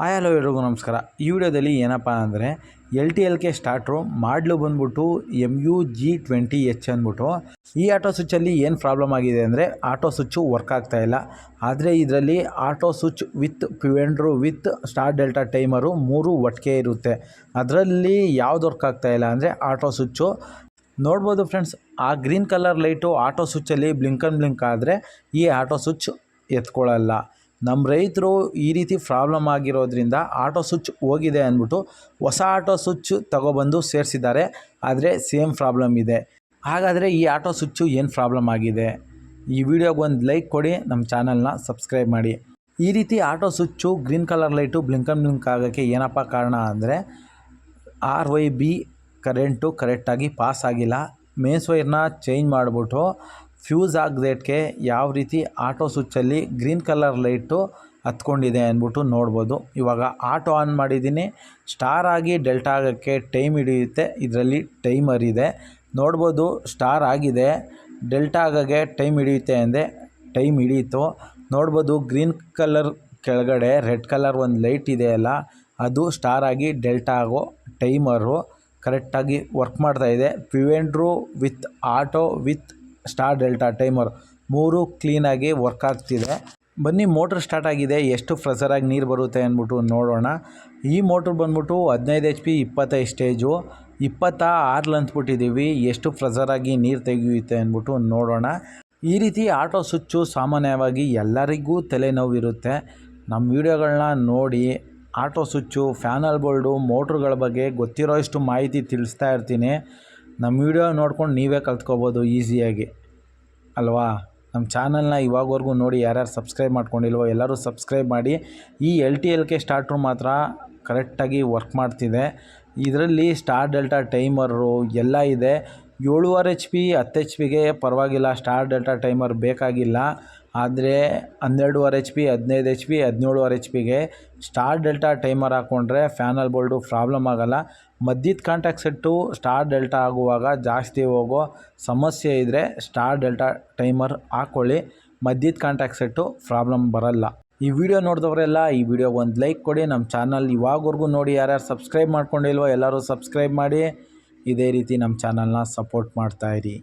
Hi, hello ಎಲ್ರಿಗೂ ನಮಸ್ಕಾರ. ಈ ವಿಡಿಯೋದಲ್ಲಿ ಏನಪ್ಪ ಅಂದರೆ L T L K starter ಮಾಡಲು ಬಂದ್ಬಿಟ್ಟು M U G twenty H ಅಂದ್ಬಿಟ್ಟು ಈ ಆಟೋ ಸ್ವಿಚ್ಚಲ್ಲಿ ಏನು ಪ್ರಾಬ್ಲಮ್ ಆಗಿದೆ ಅಂದರೆ ಆಟೋ ಸ್ವಿಚ್ಚು ವರ್ಕ್ ಆಗ್ತಾ ಇಲ್ಲ. ಆದರೆ ಇದರಲ್ಲಿ ಆಟೋ ಸ್ವಿಚ್ ವಿತ್ ಪಿವೆಂಡ್ರು ವಿತ್ ಸ್ಟಾರ್ ಡೆಲ್ಟಾ ಟೈಮರು ಮೂರು ಒಟ್ಟಿಗೆ ಇರುತ್ತೆ. ಅದರಲ್ಲಿ ಯಾವ್ದು ವರ್ಕ್ ಆಗ್ತಾ ಇಲ್ಲ ಅಂದರೆ ಆಟೋ ಸ್ವಿಚ್ಚು. ನೋಡ್ಬೋದು ಫ್ರೆಂಡ್ಸ್, ಆ ಗ್ರೀನ್ ಕಲರ್ ಲೈಟು ಆಟೋ ಸ್ವಿಚ್ಚಲ್ಲಿ ಬ್ಲಿಂಕನ್ ಬ್ಲಿಂಕ್ ಆದರೆ ಈ ಆಟೋ ಸ್ವಿಚ್ ಎತ್ಕೊಳ್ಳಲ್ಲ. ನಮ್ಮ ರೈತರು ಈ ರೀತಿ ಪ್ರಾಬ್ಲಮ್ ಆಗಿರೋದ್ರಿಂದ ಆಟೋ ಸ್ವಿಚ್ ಹೋಗಿದೆ ಅಂದ್ಬಿಟ್ಟು ಹೊಸ ಆಟೋ ಸ್ವಿಚ್ ತಗೊಬಂದು ಸೇರಿಸಿದ್ದಾರೆ. ಆದರೆ ಸೇಮ್ ಪ್ರಾಬ್ಲಮ್ ಇದೆ. ಹಾಗಾದರೆ ಈ ಆಟೋ ಸ್ವಿಚ್ಚು ಏನು ಪ್ರಾಬ್ಲಮ್ ಆಗಿದೆ? ಈ ವಿಡಿಯೋಗೆ ಒಂದು ಲೈಕ್ ಕೊಡಿ, ನಮ್ಮ ಚಾನಲ್ನ ಸಬ್ಸ್ಕ್ರೈಬ್ ಮಾಡಿ. ಈ ರೀತಿ auto switch green colour light blink and blink ಆಗೋಕ್ಕೆ ಏನಪ್ಪ ಕಾರಣ ಅಂದರೆ ಆರ್ ವೈ ಬಿ ಕರೆಂಟು ಕರೆಕ್ಟಾಗಿ ಪಾಸ್ ಆಗಿಲ್ಲ. ಮೇನ್ಸ್ ವೈರ್ನ ಚೇಂಜ್ ಮಾಡಿಬಿಟ್ಟು ಫ್ಯೂಸ್ ಆಗದೇಟ್ಗೆ ಯಾವ ರೀತಿ ಆಟೋ ಸ್ವಿಚ್ಚಲ್ಲಿ ಗ್ರೀನ್ ಕಲರ್ ಲೈಟು ಹತ್ಕೊಂಡಿದೆ ಅಂದ್ಬಿಟ್ಟು ನೋಡ್ಬೋದು. ಇವಾಗ ಆಟೋ ಆನ್ ಮಾಡಿದ್ದೀನಿ. ಸ್ಟಾರ್ ಆಗಿ ಡೆಲ್ಟಾ ಆಗೋಕ್ಕೆ ಟೈಮ್ ಹಿಡಿಯುತ್ತೆ. ಇದರಲ್ಲಿ ಟೈಮರ್ ಇದೆ. ನೋಡ್ಬೋದು ಸ್ಟಾರ್ ಆಗಿದೆ. ಡೆಲ್ಟಾ ಆಗೋಕ್ಕೆ ಟೈಮ್ ಹಿಡಿಯುತ್ತೆ ಅಂದರೆ ಟೈಮ್ ಹಿಡಿಯಿತು ನೋಡ್ಬೋದು ಗ್ರೀನ್ ಕಲರ್ ಕೆಳಗಡೆ ರೆಡ್ ಕಲರ್ ಒಂದು ಲೈಟ್ ಇದೆಯಲ್ಲ ಅದು ಸ್ಟಾರ್ ಆಗಿ ಡೆಲ್ಟಾ ಆಗೋ ಟೈಮರು ಕರೆಕ್ಟಾಗಿ ವರ್ಕ್ ಮಾಡ್ತಾಯಿದೆ ಪ್ಯೂವೆಂಡ್ರು with auto with star delta timer ಮೂರು ಕ್ಲೀನಾಗಿ ವರ್ಕ್ ಆಗ್ತಿದೆ. ಬನ್ನಿ ಮೋಟ್ರ್ ಸ್ಟಾರ್ಟ್ ಆಗಿದೆ. ಎಷ್ಟು ಫ್ರೆಸರಾಗಿ ನೀರು ಬರುತ್ತೆ ಅಂದ್ಬಿಟ್ಟು ನೋಡೋಣ. ಈ ಮೋಟ್ರ್ ಬಂದ್ಬಿಟ್ಟು ಹದಿನೈದು ಎಚ್ ಪಿ ಇಪ್ಪತ್ತೈದು ಸ್ಟೇಜು ಇಪ್ಪತ್ತ ಆರು ಅಂತ್ಬಿಟ್ಟಿದ್ದೀವಿ ಎಷ್ಟು ಫ್ರೆಸರಾಗಿ ನೀರು ತೆಗೆಯುತ್ತೆ ಅಂದ್ಬಿಟ್ಟು ನೋಡೋಣ. ಈ ರೀತಿ ಆಟೋ ಸ್ವಿಚ್ಚು ಸಾಮಾನ್ಯವಾಗಿ ಎಲ್ಲರಿಗೂ ತಲೆನೋವಿರುತ್ತೆ ನಮ್ಮ ವಿಡಿಯೋಗಳನ್ನ ನೋಡಿ ಆಟೋ ಸ್ವಿಚ್ಚು ಫ್ಯಾನಲ್ ಬೋಲ್ಡು ಮೋಟ್ರುಗಳ ಬಗ್ಗೆ ಗೊತ್ತಿರೋ ಇಷ್ಟು ಮಾಹಿತಿ ತಿಳಿಸ್ತಾ ಇರ್ತೀನಿ. ನಮ್ಮ ವಿಡಿಯೋ ನೋಡ್ಕೊಂಡು ನೀವೇ ಕಲ್ತ್ಕೋಬೋದು ಈಸಿಯಾಗಿ ಅಲ್ವಾ? ನಮ್ಮ ಚಾನಲ್ನ ಇವಾಗವರೆಗೂ ನೋಡಿ ಯಾರ್ಯಾರು ಸಬ್ಸ್ಕ್ರೈಬ್ ಮಾಡ್ಕೊಂಡಿಲ್ವೋ ಎಲ್ಲರೂ ಸಬ್ಸ್ಕ್ರೈಬ್ ಮಾಡಿ. ಈ L T L K starter ಮಾತ್ರ ಕರೆಕ್ಟಾಗಿ ವರ್ಕ್ ಮಾಡ್ತಿದೆ. ಇದರಲ್ಲಿ ಸ್ಟಾರ್ ಡೆಲ್ಟಾ ಟೈಮರು ಎಲ್ಲ ಇದೆ. ಏಳುವರೆ ಎಚ್ ಪಿ, ಹತ್ತು ಎಚ್ ಪಿಗೆ ಪರವಾಗಿಲ್ಲ. ಸ್ಟಾರ್ ಡೆಲ್ಟಾ ಟೈಮರ್ ಬೇಕಾಗಿಲ್ಲ. ಆದರೆ ಹನ್ನೆರಡುವರೆ ಎಚ್ ಪಿ ಹದಿನೈದು ಎಚ್ ಪಿ ಹದಿನೇಳುವರೆ ಎಚ್ ಪಿಗೆ ಸ್ಟಾರ್ ಡೆಲ್ಟಾ ಟೈಮರ್ ಹಾಕ್ಕೊಂಡ್ರೆ ಫ್ಯಾನಲ್ ಬೋಲ್ಡು ಪ್ರಾಬ್ಲಮ್ ಆಗೋಲ್ಲ. ಮಧ್ಯದ ಕಾಂಟ್ಯಾಕ್ಟ್ ಸೆಟ್ಟು ಸ್ಟಾರ್ ಡೆಲ್ಟಾ ಆಗುವಾಗ ಜಾಸ್ತಿ ಹೋಗೋ ಸಮಸ್ಯೆ ಇದ್ದರೆ ಸ್ಟಾರ್ ಡೆಲ್ಟಾ ಟೈಮರ್ ಹಾಕ್ಕೊಳ್ಳಿ ಮಧ್ಯದ ಕಾಂಟ್ಯಾಕ್ಟ್ ಸೆಟ್ಟು ಪ್ರಾಬ್ಲಮ್ ಬರಲ್ಲ. ಈ ವಿಡಿಯೋ ನೋಡಿದವರೆಲ್ಲ, ಈ ವಿಡಿಯೋಗೆ ಒಂದು ಲೈಕ್ ಕೊಡಿ. ನಮ್ಮ ಚಾನಲ್ ಇವಾಗವರೆಗೂ ನೋಡಿ, ಯಾರ್ಯಾರು ಸಬ್ಸ್ಕ್ರೈಬ್ ಮಾಡ್ಕೊಂಡಿಲ್ವೋ ಎಲ್ಲರೂ ಸಬ್ಸ್ಕ್ರೈಬ್ ಮಾಡಿ. ಇದೇ ರೀತಿ ನಮ್ಮ ಚಾನಲ್ನ ಸಪೋರ್ಟ್ ಮಾಡ್ತಾಯಿರಿ